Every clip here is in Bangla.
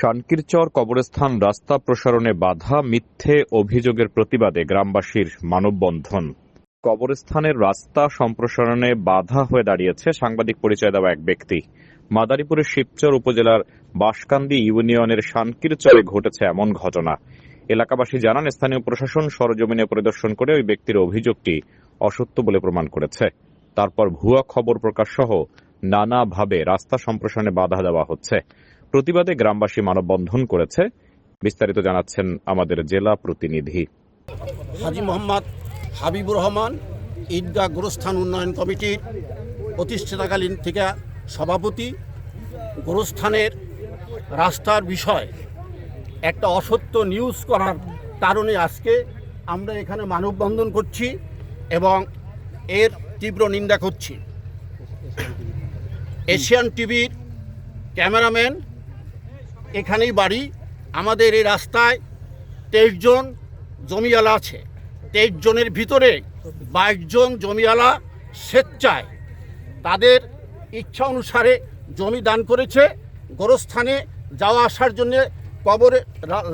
শানকিরচর কবরস্থান রাস্তা প্রসারণে বাধা, মিথ্যে অভিযোগের প্রতিবাদে গ্রামবাসীর মানববন্ধন। কবরস্থানের রাস্তা সম্প্রসারণে বাধা হয়ে দাঁড়িয়েছে সাংবাদিক পরিচয় দেওয়া এক ব্যক্তি। মাদারীপুরের শিবচর উপজেলার বাঁশকান্দি ইউনিয়নের শানকিরচরে ঘটেছে এমন ঘটনা। এলাকাবাসী জানান, স্থানীয় প্রশাসন সরজমিনে পরিদর্শন করে ওই ব্যক্তির অভিযোগটি অসত্য বলে প্রমাণ করেছে। তারপর ভুয়া খবর প্রকাশ সহ নানাভাবে রাস্তা সম্প্রসারণে বাধা দেওয়া হচ্ছে। প্রতিবাদে গ্রামবাসী মানববন্ধন করেছে। বিস্তারিত জানাচ্ছেন আমাদের জেলা প্রতিনিধি। হাজি মোহাম্মদ হাবিবুর রহমান, ঈদগাহ গোরস্থান উন্নয়ন কমিটির প্রতিষ্ঠাতাকালীন থেকে সভাপতি। গোরস্থানের রাস্তার বিষয়, একটা অসত্য নিউজ করার কারণে আজকে আমরা এখানে মানববন্ধন করছি এবং এর তীব্র নিন্দা করছি। এশিয়ান টিভির ক্যামেরাম্যান এখানেই বাড়ি। আমাদের এই রাস্তায় তেইশ জন জমিওয়ালা আছে। তেইশ জনের ভিতরে বাইশ জন জমিওয়ালা স্বেচ্ছায় তাদের ইচ্ছা অনুসারে জমি দান করেছে গোরস্থানে যাওয়া আসার জন্যে, কবরে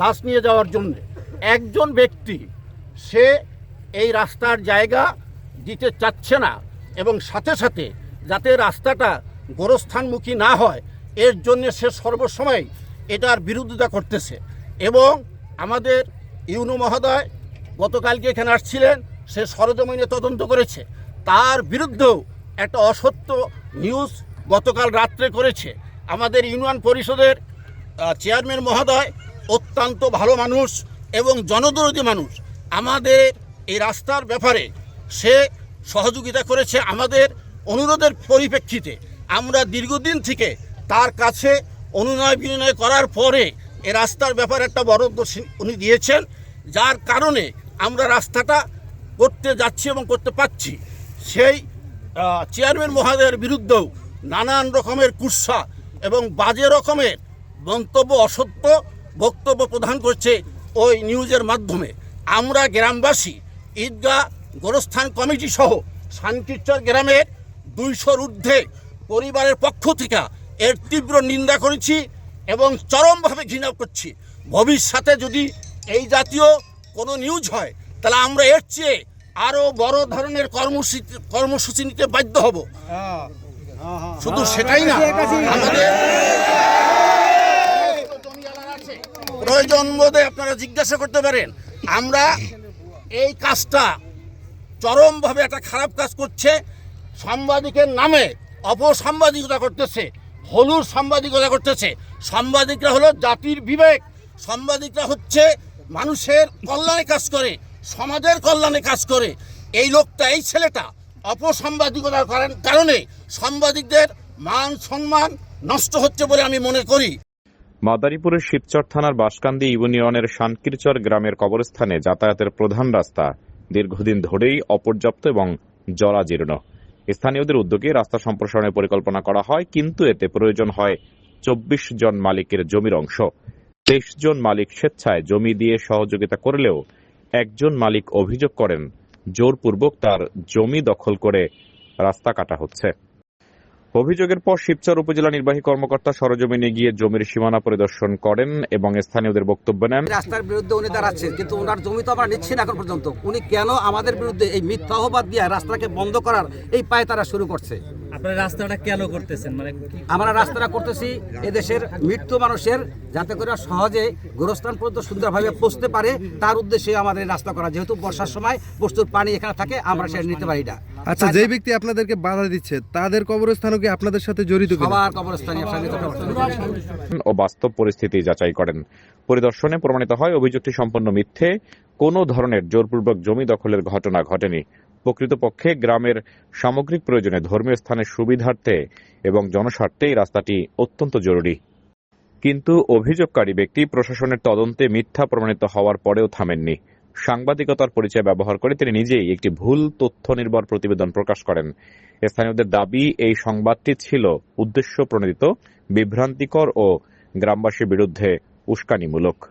লাশ নিয়ে যাওয়ার জন্য। একজন ব্যক্তি সে এই রাস্তার জায়গা দিতে চাচ্ছে না এবং সাথে সাথে যাতে রাস্তাটা গোরস্থানমুখী না হয়, এর জন্য সে সর্বসময় এটার বিরোধিতা করতেছে। এবং আমাদের ইউনু মহোদয় গতকালকে এখানে আসছিলেন, সে সরজমিনে তদন্ত করেছে। তার বিরুদ্ধেও একটা অসত্য নিউজ গতকাল রাত্রে করেছে। আমাদের ইউনিয়ন পরিষদের চেয়ারম্যান মহোদয় অত্যন্ত ভালো মানুষ এবং জনদরদী মানুষ। আমাদের এই রাস্তার ব্যাপারে সে সহযোগিতা করেছে আমাদের অনুরোধের পরিপ্রেক্ষিতে। আমরা দীর্ঘদিন থেকে তার কাছে অনুনয় বিনয় করার পরে এ রাস্তার ব্যাপারে একটা বরাদ্দ উনি দিয়েছেন, যার কারণে আমরা রাস্তাটা করতে যাচ্ছি এবং করতে পাচ্ছি সেই চেয়ারম্যান মহোদয়ের বিরুদ্ধেও নানান রকমের কুৎসা এবং বাজে রকমের মন্তব্য, অসত্য বক্তব্য প্রদান করছে ওই নিউজের মাধ্যমে। আমরা গ্রামবাসী, ঈদগাহ গোরস্থান কমিটি সহ শান্তিচর গ্রামের দুইশোর ঊর্ধ্বে পরিবারের পক্ষ থেকে এর তীব্র নিন্দা করেছি এবং চরমভাবে ঘৃণা করছি। ভবিষ্যতে যদি এই জাতীয় কোনো নিউজ হয়, তাহলে আমরা এর চেয়ে আরও বড় ধরনের কর্মসূচি কর্মসূচি নিতে বাধ্য হব। শুধু সেটাই না, আমাদের প্রয়োজন বোধে আপনারা জিজ্ঞাসা করতে পারেন, আমরা এই কাজটা চরমভাবে একটা খারাপ কাজ করছে, সাংবাদিকের নামে অপসাংবাদিকতা করতেছে। হলুদ সাংবাদিকতা করতেছে। সাংবাদিকরা হলো জাতির বিবেক। সাংবাদিকরা হচ্ছে মানুষের কল্যাণে কাজ করে, সমাজের কল্যাণে কাজ করে। এই লোকটা, এই ছেলেটা অপসাংবাদিকতার কারণে সাংবাদিকদের মান সম্মান নষ্ট হচ্ছে বলে আমি মনে করি। মাদারীপুরের শিবচর থানার বাসকান্দি ইউনিয়নের শানকিরচর গ্রামের কবরস্থানে যাতায়াতের প্রধান রাস্তা দীর্ঘদিন ধরেই অপর্যাপ্ত এবং জরাজীর্ণ স্থানীয়দের উদ্যোগে রাস্তা সম্প্রসারণের পরিকল্পনা করা হয়, কিন্তু এতে প্রয়োজন হয় চব্বিশ জন মালিকের জমির অংশ। তেইশ জন মালিক স্বেচ্ছায় জমি দিয়ে সহযোগিতা করলেও একজন মালিক অভিযোগ করেন, জোরপূর্বক তার জমি দখল করে রাস্তা কাটা হচ্ছে। অভিযোগের পর শিবচর উপজেলা নির্বাহী কর্মকর্তা সরজমিনে গিয়ে জমির সীমানা পরিদর্শন করেন এবং স্থানীয়দের বক্তব্য নেন। রাস্তার বিরুদ্ধে উনি দাঁড়াচ্ছেন কিন্তু ওনার জমি তো আমরা নিচ্ছি না এখন পর্যন্ত। উনি কেন আমাদের বিরুদ্ধে এই মিথ্যা অপবাদ দিয়ে রাস্তাকে বন্ধ করার এই পায়ে তারা শুরু করছে? আপনারা রাস্তাটা কেন করতেছেন? মানে কি- আমরা রাস্তাটা করতেছি এদেশের মৃত্যু মানুষের যাতে করে সহজে গোরস্থান পর্যন্ত সুন্দরভাবে পৌঁছতে পারে তার উদ্দেশ্যে আমাদের এই রাস্তা করা। যেহেতু বর্ষার সময় প্রচুর পানি এখানে থাকে আমরা সেটা নিতে পারি না। আচ্ছা যেই ব্যক্তি আপনাদেরকে বাধা দিচ্ছে তাদের কবরস্থানও কি আপনাদের সাথে জড়িত কিনা? সবার কবরস্থানে ও বাস্তব পরিস্থিতি যাচাই করেন। পরিদর্শনে প্রমাণিত হয় অভিযোগটি সম্পূর্ণ মিথ্যে কোনো ধরনের জোরপূর্বক জমি দখলের ঘটনা ঘটেনি। প্রকৃতপক্ষে গ্রামের সামগ্রিক প্রয়োজনে ধর্মীয় স্থানের সুবিধার্থে এবং জনস্বার্থে এই রাস্তাটি অত্যন্ত জরুরি। কিন্তু অভিযোগকারী ব্যক্তি প্রশাসনের তদন্তে মিথ্যা প্রমাণিত হওয়ার পরেও থামেননি। সাংবাদিকতার পরিচয় ব্যবহার করে তিনি নিজেই একটি ভুল তথ্য নির্ভর প্রতিবেদন প্রকাশ করেন। স্থানীয়দের দাবি, এই সংবাদটি ছিল উদ্দেশ্য প্রণোদিত, বিভ্রান্তিকর ও গ্রামবাসীর বিরুদ্ধে উস্কানিমূলক।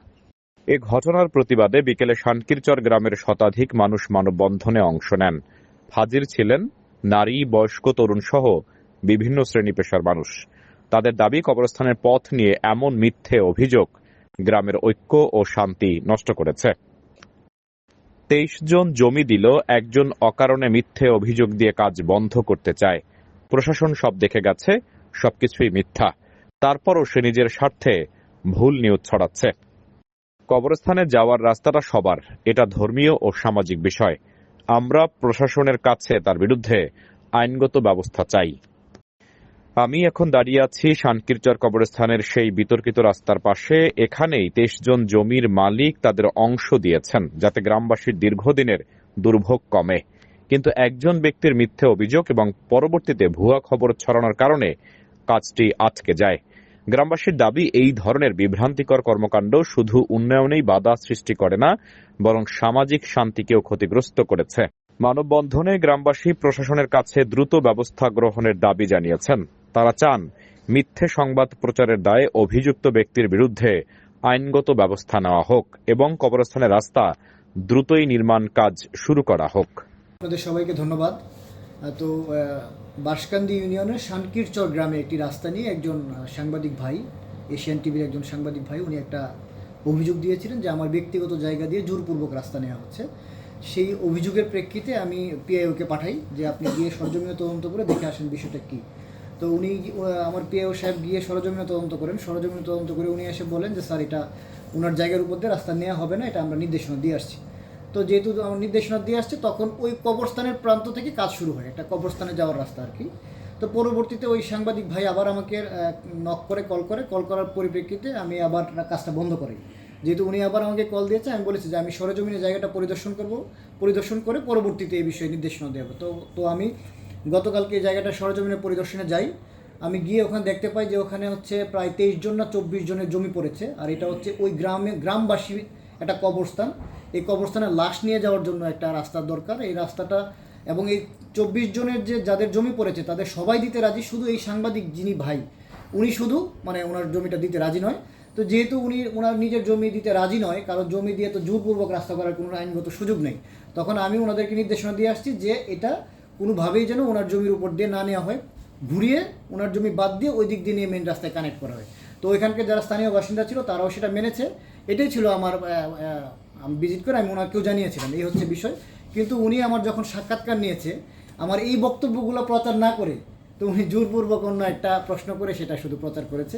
এ ঘটনার প্রতিবাদে বিকেলে শানকিরচর গ্রামের শতাধিক মানুষ মানববন্ধনে অংশ নেন। হাজির ছিলেন নারী, বয়স্ক, তরুণ সহ বিভিন্ন শ্রেণি পেশার মানুষ। তাদের দাবি, কবরস্থানের পথ নিয়ে এমন মিথ্যে অভিযোগ গ্রামের ঐক্য ও শান্তি নষ্ট করেছে। তেইশ জন জমি দিল, একজন অকারণে মিথ্যে অভিযোগ দিয়ে কাজ বন্ধ করতে চায়। প্রশাসন সব দেখে গেছে, সবকিছুই মিথ্যা। তারপরও সে নিজের স্বার্থে ভুল নিউজ ছড়াচ্ছে। কবরস্থানে যাওয়ার রাস্তাটা সবার, এটা ধর্মীয় ও সামাজিক বিষয়। আমরা প্রশাসনের কাছে তার বিরুদ্ধে আইনগত ব্যবস্থা চাই। আমি এখন দাঁড়িয়ে আছি শানকিরচর কবরস্থানের সেই বিতর্কিত রাস্তার পাশে। এখানেই তেইশ জন জমির মালিক তাদের অংশ দিয়েছেন, যাতে গ্রামবাসীর দীর্ঘদিনের দুর্ভোগ কমে। কিন্তু একজন ব্যক্তির মিথ্যে অভিযোগ এবং পরবর্তীতে ভুয়া খবর ছড়ানোর কারণে কাজটি আটকে যায়। গ্রামবাসীর দাবি, এই ধরনের বিভ্রান্তিকর কর্মকাণ্ড শুধু উন্নয়নেই বাধা সৃষ্টি করে না, বরং সামাজিক শান্তিকেও ক্ষতিগ্রস্ত করেছে। মানববন্ধনে গ্রামবাসী প্রশাসনের কাছে দ্রুত ব্যবস্থা গ্রহণের দাবি জানিয়েছেন। তারা চান মিথ্যে সংবাদ প্রচারের দায়ে অভিযুক্ত ব্যক্তির বিরুদ্ধে আইনগত ব্যবস্থা নেওয়া হোক এবং কবরস্থানের রাস্তা দ্রুতই নির্মাণ কাজ শুরু করা হোক। আপনাদের সবাইকে ধন্যবাদ। তো আহ, বাঁশকান্দি ইউনিয়নের শানকিরচর গ্রামে একটি রাস্তা নিয়ে একজন সাংবাদিক ভাই এশিয়ান টিভির একজন সাংবাদিক ভাই উনি একটা অভিযোগ দিয়েছিলেন যে আমার ব্যক্তিগত জায়গা দিয়ে জোরপূর্বক রাস্তা নেওয়া হচ্ছে। সেই অভিযোগের প্রেক্ষিতে আমি পিআইওকে পাঠাই যে আপনি গিয়ে সরজমিনে তদন্ত করে দেখে আসেন বিষয়টা কী। তো উনি আমার পিআইও সাহেব গিয়ে সরজমিনে তদন্ত করেন। সরজমিনে তদন্ত করে উনি এসে বলেন যে, স্যার, এটা ওনার জায়গার উপর দিয়ে রাস্তা নেওয়া হবে না, এটা আমরা নির্দেশনা দিয়ে আসছি। তো যেহেতু আমার নির্দেশনা দিয়ে আসছে, তখন ওই কবরস্থানের প্রান্ত থেকে কাজ শুরু হয়, একটা কবরস্থানে যাওয়ার রাস্তা আর কি। তো পরবর্তীতে ওই সাংবাদিক ভাই আবার আমাকে নক করে কল করে। কল করার পরিপ্রেক্ষিতে আমি আবার কাজটা বন্ধ করি যেহেতু উনি আবার আমাকে কল দিয়েছে, আমি বলেছি যে আমি সরেজমিনে জায়গাটা পরিদর্শন করব। পরিদর্শন করে পরবর্তীতে এই বিষয়ে নির্দেশনা দেব। তো তো আমি গতকালকে এই জায়গাটা সরেজমিনে পরিদর্শনে যাই। আমি গিয়ে ওখানে দেখতে পাই যে ওখানে হচ্ছে প্রায় তেইশ জন না চব্বিশ জনের জমি পড়েছে। আর এটা হচ্ছে ওই গ্রামে গ্রামবাসী একটা কবরস্থান। এই কবরস্থানে লাশ নিয়ে যাওয়ার জন্য একটা রাস্তার দরকার। এই রাস্তাটা এবং এই চব্বিশ জনের যে যাদের জমি পড়েছে, তাদের সবাই দিতে রাজি। শুধু এই সাংবাদিক যিনি ভাই, উনি শুধু মানে ওনার জমিটা দিতে রাজি নয়। তো যেহেতু উনি ওনার নিজের জমি দিতে রাজি নয়, কারণ জমি দিয়ে তো জোরপূর্বক রাস্তা করার কোনো আইনগত সুযোগ নেই, তখন আমি ওনাদেরকে নির্দেশনা দিয়ে আসছি যে এটা কোনোভাবেই যেন ওনার জমির উপর দিয়ে না নেওয়া হয়, ঘুরিয়ে ওনার জমি বাদ দিয়ে ওই দিক দিয়ে নিয়ে মেন রাস্তায় কানেক্ট করা হয়। তো ওইখানকার যারা স্থানীয় বাসিন্দা ছিল, তারাও সেটা মেনেছে। এটাই ছিল আমার আমি ভিজিট করে আমি ওনাকেও জানিয়েছিলাম, এই হচ্ছে বিষয়। কিন্তু উনি আমার যখন সাক্ষাৎকার নিয়েছে, আমার এই বক্তব্যগুলো প্রচার না করে, তো উনি জোরপূর্বক অন্য একটা প্রশ্ন করে সেটা শুধু প্রচার করেছে।